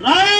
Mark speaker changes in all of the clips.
Speaker 1: 来。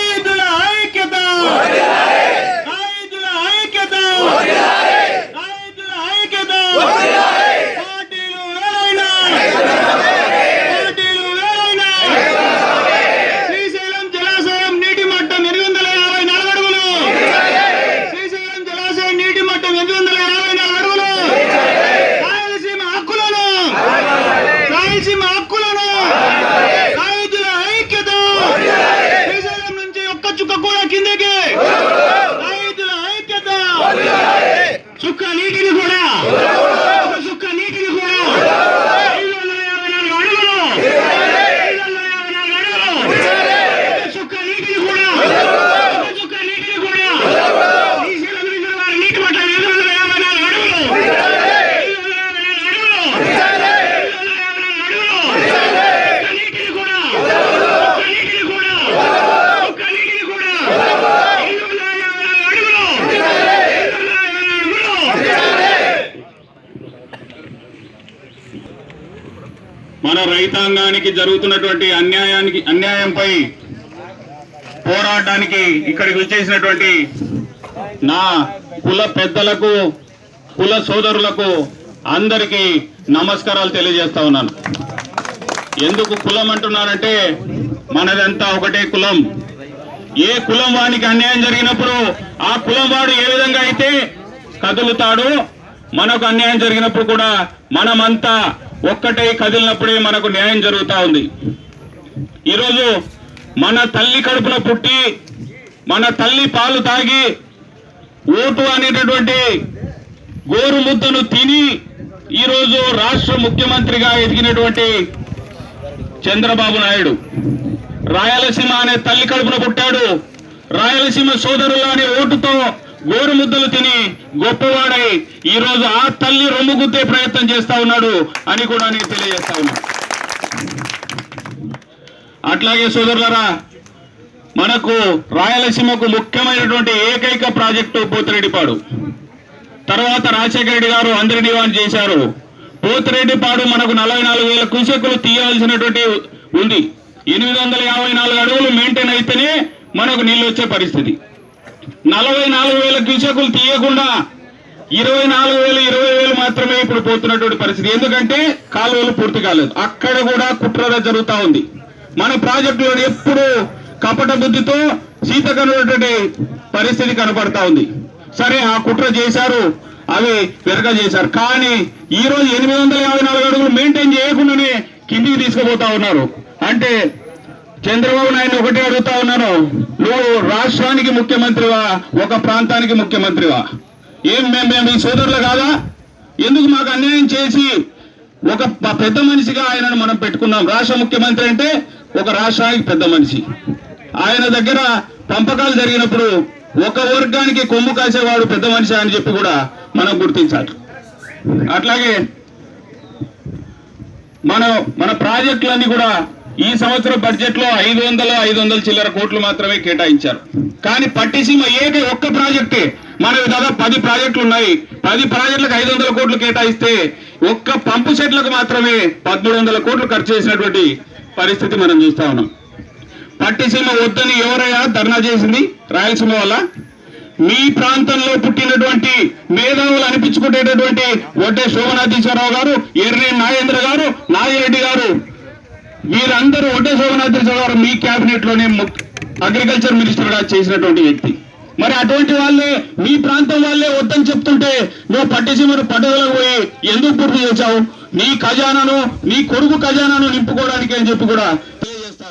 Speaker 1: మన రైతాంగానికి జరుగుతున్నటువంటి అన్యాయానికి అన్యాయంపై పోరాటానికి ఇక్కడికి వచ్చేసినటువంటి నా కుల పెద్దలకు కుల సోదరులకు అందరికీ నమస్కారాలు తెలియజేస్తా ఉన్నాను. ఎందుకు కులం అంటున్నానంటే మనదంతా ఒకటే కులం. ఏ కులం వానికి అన్యాయం జరిగినప్పుడు ఆ కులం వాడు ఏ విధంగా అయితే కదులుతాడో మనకు అన్యాయం జరిగినప్పుడు కూడా మనమంతా ఒక్కటే కదిలినప్పుడే మనకు న్యాయం జరుగుతూ ఉంది. ఈరోజు మన తల్లి కడుపున పుట్టి మన తల్లి పాలు తాగి ఓటు అనేటటువంటి గోరు ముద్దను తిని ఈరోజు రాష్ట్ర ముఖ్యమంత్రిగా ఎదిగినటువంటి చంద్రబాబు నాయుడు. రాయలసీమ అనే తల్లి కడుపున పుట్టాడు. రాయలసీమ సోదరులు అనే ఓటుతో గోరు ముద్దలు తిని గొప్పవాడై ఈ రోజు ఆ తల్లి రొమ్ము గుద్దే ప్రయత్నం చేస్తా ఉన్నాడు అని కూడా నేను తెలియజేస్తా ఉన్నా. అట్లాగే సోదరులరా మనకు రాయలసీమకు ముఖ్యమైనటువంటి ఏకైక ప్రాజెక్టు పోతిరెడ్డిపాడు. తర్వాత రాజశేఖర రెడ్డి గారు అందరి డిమాండ్ చేశారు. పోతిరెడ్డిపాడు మనకు నలభై నాలుగు వేల కుసెక్కులు తీయాల్సినటువంటి ఉంది. ఎనిమిది వందల యాభై నాలుగు అడుగులు మెయింటైన్ అయితేనే మనకు నీళ్ళు వచ్చే పరిస్థితి. నలభై నాలుగు వేల క్యూసెకులు తీయకుండా ఇరవై నాలుగు వేలు ఇరవై వేలు మాత్రమే ఇప్పుడు పోతున్నటువంటి పరిస్థితి. ఎందుకంటే కాలువలు పూర్తి కాలేదు. అక్కడ కూడా కుట్రద జరుగుతా ఉంది. మన ప్రాజెక్టులో ఎప్పుడు కపట బుద్ధితో సీతకనున్నటువంటి పరిస్థితి కనపడతా ఉంది. సరే ఆ కుట్ర చేశారు అవి వెరక చేశారు. కానీ ఈ రోజు ఎనిమిది వందల యాభై నాలుగు అడుగులు మెయింటైన్ చేయకుండానే కిందికి తీసుకుపోతా ఉన్నారు. అంటే చంద్రబాబు నాయుడు ఒకటే అడుగుతా ఉన్నాను. నువ్వు రాష్ట్రానికి ముఖ్యమంత్రివా? ఒక ప్రాంతానికి ముఖ్యమంత్రివా? ఏం మేము మేము మీ సోదరులు కాదా? ఎందుకు మాకు అన్యాయం చేసి ఒక పెద్ద మనిషిగా ఆయనను మనం పెట్టుకున్నాం? రాష్ట్ర ముఖ్యమంత్రి అంటే ఒక రాష్ట్రానికి పెద్ద మనిషి. ఆయన దగ్గర పంపకాలు జరిగినప్పుడు ఒక వర్గానికి కొమ్ము కాసేవాడు పెద్ద మనిషి అని చెప్పి కూడా మనం గుర్తించాలి. అట్లాగే మన మన ప్రాజెక్టులన్నీ కూడా ఈ సంవత్సరం బడ్జెట్లో ఐదు వందల ఐదు వందల చిల్లర కోట్లు మాత్రమే కేటాయించారు. కానీ పట్టిసీమ ఏది? ఒక్క ప్రాజెక్టే. మనకి దాదాపు పది ప్రాజెక్టులు ఉన్నాయి. పది ప్రాజెక్టులకు ఐదు వందల కోట్లు కేటాయిస్తే ఒక్క పంపు సెట్లకు మాత్రమే పదమూడు వందల కోట్లు ఖర్చు చేసినటువంటి పరిస్థితి మనం చూస్తా ఉన్నాం. పట్టిసీమ వద్దని ఎవరైనా ధర్నా చేసింది? రాయలసీమ వల్ల మీ ప్రాంతంలో పుట్టినటువంటి మేధావులు అనిపించుకునేటటువంటి వడ్డే శోభనాథీశ్వరరావు గారు ఎర్రి నాగేంద్ర గారు నాగిరెడ్డి గారు వీరందరూ వడ్డే శోభనాథీశ్వరరావు గారు మీ క్యాబినెట్లోనే అగ్రికల్చర్ మినిస్టర్గా చేసినటువంటి వ్యక్తి. మరి అటువంటి వాళ్ళే మీ ప్రాంతం వాళ్ళే వద్దని చెప్తుంటే నువ్వు పట్టిసీమను పట్టుదలకు పోయి ఎందుకు పూర్తి చేశావు? నీ ఖజానాను నీ కొడుకు ఖజానాను నింపుకోవడానికి అని చెప్పి కూడా